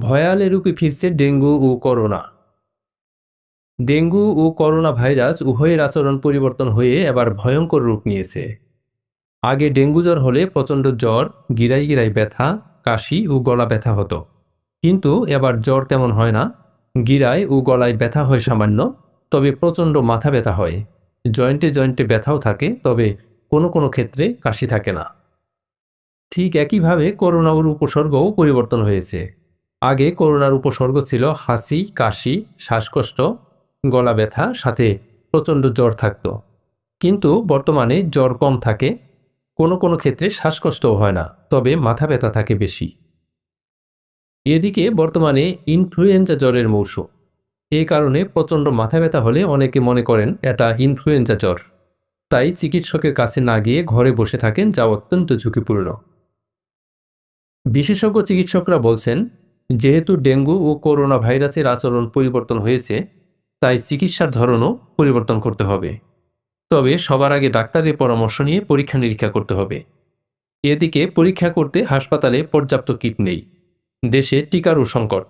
ভয়ালে রূপে ফিরছে ডেঙ্গু ও করোনা। ডেঙ্গু ও করোনা ভাইরাস উভয়ের আচরণ পরিবর্তন হয়ে এবার ভয়ঙ্কর রূপ নিয়েছে। আগে ডেঙ্গু জ্বর হলে প্রচণ্ড জ্বর, গিরাই গিরাই ব্যথা, কাশি ও গলা ব্যথা হতো। কিন্তু এবার জ্বর তেমন হয় না গিরায় ও গলায় ব্যথা হয় সামান্য, তবে প্রচণ্ড মাথা ব্যথা হয়। জয়েন্টে জয়েন্টে ব্যথাও থাকে, তবে কোনো কোনো ক্ষেত্রে কাশি থাকে না। ঠিক একইভাবে করোনার উপসর্গও পরিবর্তন হয়েছে। আগে করোনার উপসর্গ ছিল হাসি, কাশি, শ্বাসকষ্ট, গলা ব্যথা, সাথে প্রচণ্ড জ্বর থাকত। কিন্তু বর্তমানে জ্বর কম থাকে, কোনো কোনো ক্ষেত্রে শ্বাসকষ্টও হয় না, তবে মাথা ব্যথা থাকে বেশি। এদিকে বর্তমানে ইনফ্লুয়েঞ্জা জ্বরের মৌসুম। এই কারণে প্রচণ্ড মাথা ব্যথা হলে অনেকে মনে করেন এটা ইনফ্লুয়েঞ্জা জ্বর। তাই চিকিৎসকের কাছে না গিয়ে ঘরে বসে থাকেন যা অত্যন্ত ঝুঁকিপূর্ণ। বিশেষজ্ঞ চিকিৎসকরা বলছেন যেহেতু ডেঙ্গু ও করোনা ভাইরাসের আচরণ পরিবর্তন হয়েছে, তাই চিকিৎসার ধরনও পরিবর্তন করতে হবে। তবে সবার আগে ডাক্তারের পরামর্শ নিয়ে পরীক্ষা নিরীক্ষা করতে হবে। এদিকে পরীক্ষা করতে হাসপাতালে পর্যাপ্ত কিট নেই। দেশে টিকারও সংকট।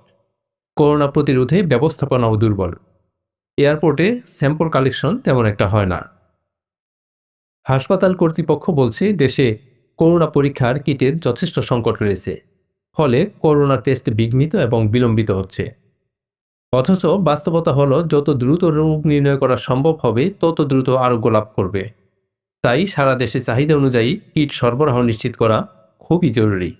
করোনা প্রতিরোধে ব্যবস্থাপনাও দুর্বল। এয়ারপোর্টে স্যাম্পল কালেকশন তেমন একটা হয় না। হাসপাতাল কর্তৃপক্ষ বলছে, দেশে করোনা পরীক্ষার কিটের যথেষ্ট সংকট রয়েছে। ফলে করোনা টেস্ট বিঘ্নিত এবং বিলম্বিত হচ্ছে। অথচ বাস্তবতা হলো, যত দ্রুত রোগ নির্ণয় করা সম্ভব হবে, তত দ্রুত আরোগ্য লাভ করবে। তাই সারা দেশে চাহিদা অনুযায়ী কিট সরবরাহ নিশ্চিত করা খুবই জরুরি।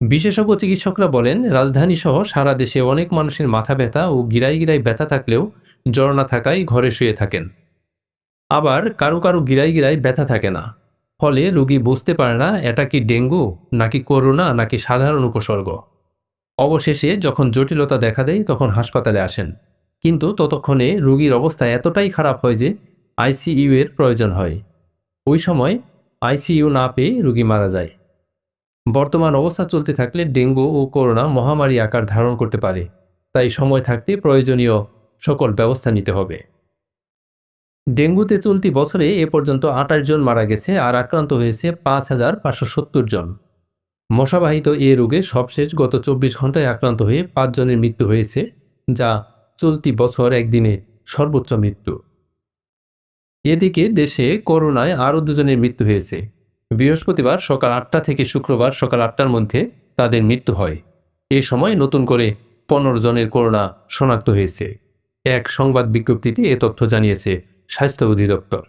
বিশেষজ্ঞ চিকিৎসকরা বলেন রাজধানী সহ সারা দেশে অনেক মানুষের মাথা ব্যথা ও গিরাই গিরাই ব্যথা থাকলেও জ্বর না থাকায় ঘরে শুয়ে থাকেন। আবার কারও কারও গিরাই গিরাই ব্যথা থাকে না। ফলে রোগী বুঝতে পারে না, এটা কি ডেঙ্গু, নাকি করোনা, নাকি সাধারণ উপসর্গ। অবশেষে যখন জটিলতা দেখা দেয়, তখন হাসপাতালে আসেন। কিন্তু ততক্ষণে রোগীর অবস্থা এতটাই খারাপ হয় যে আইসিইউ এর প্রয়োজন হয়। ওই সময় আইসিইউ না পেয়ে রোগী মারা যায়। বর্তমান অবস্থা চলতে থাকলে ডেঙ্গু ও করোনা মহামারী আকার ধারণ করতে পারে। তাই সময় থাকতে প্রয়োজনীয় সকল ব্যবস্থা নিতে হবে। ডেঙ্গুতে চলতি বছরে এ পর্যন্ত আঠাশ জন মারা গেছে আর আক্রান্ত হয়েছে পাঁচ হাজার পাঁচশো সত্তর জন। মশাবাহিত এ রোগে সবশেষ গত চব্বিশ ঘন্টায় আক্রান্ত হয়ে পাঁচজনের মৃত্যু হয়েছে, যা চলতি বছর একদিনে সর্বোচ্চ মৃত্যু। এদিকে দেশে করোনায় আরও দুজনের মৃত্যু হয়েছে। বৃহস্পতিবার সকাল আটটা থেকে শুক্রবার সকাল আটটার মধ্যে তাদের মৃত্যু হয়। এ সময় নতুন করে পনেরো জনের করোনা শনাক্ত হয়েছে। এক সংবাদ বিজ্ঞপ্তিতে এ তথ্য জানিয়েছে স্বাস্থ্য অধিদপ্তর।